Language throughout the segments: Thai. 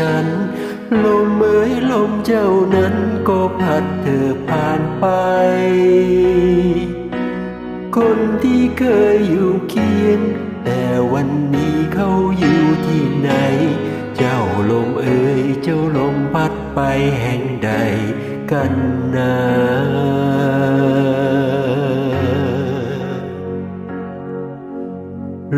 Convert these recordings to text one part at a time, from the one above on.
ฉัน ลมเอ้ยลมเจ้านั้นก็พัดเธอผ่านไป คนที่เคยอยู่เคียง แต่วันนี้เขาอยู่ที่ไหน เจ้าลมเอ่ยเจ้าลมพัดไปแห่งใดกันนะ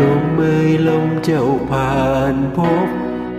ลมเอ่ยลมเจ้าผ่านพบ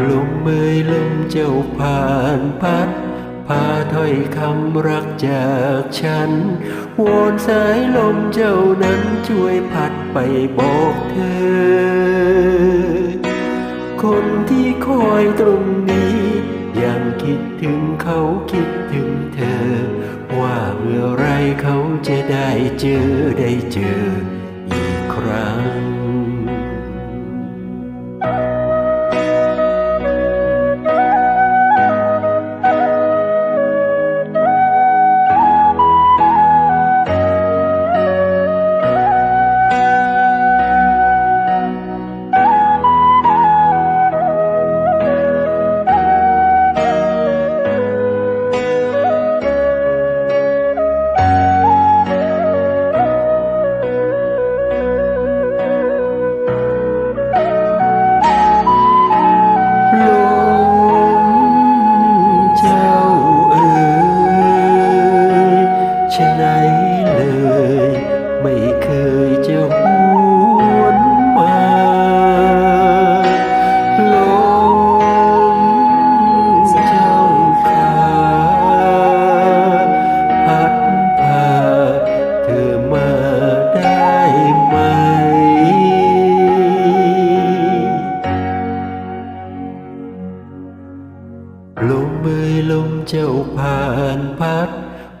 ลมเมยลมเจ้าผ่านพัด พาถ้อยคำรักจากฉัน วอนสายลมเจ้านั้นช่วยพัดไปบอกเธอ คนที่คอยตรงนี้ ยังคิดถึงเขาคิดถึงเธอ ว่าเมื่อไรเขาจะได้เจอได้เจอ ไม่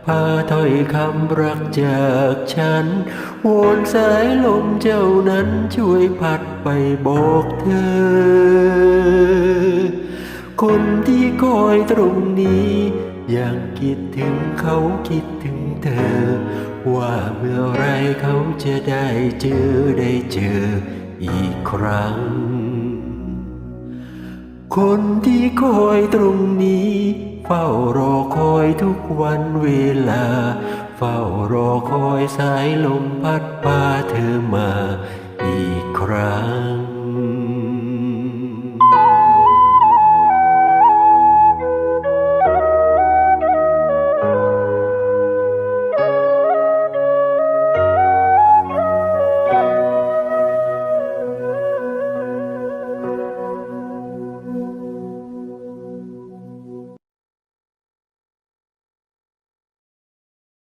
พาถ้อยคำรักจากฉันวอนสายลมเจ้านั้นช่วยพัดไปบอกเธอ คนที่คอยตรงนี้ ยังคิดถึงเขาคิดถึงเธอ ว่าเมื่อไรเขาจะได้เจอได้เจออีกครั้ง คนที่คอยตรงนี้ ฝ้ารอคอยทุกวันเวลา เฝ้ารอคอยสายลมพัดพาเธอมาอีกครั้ง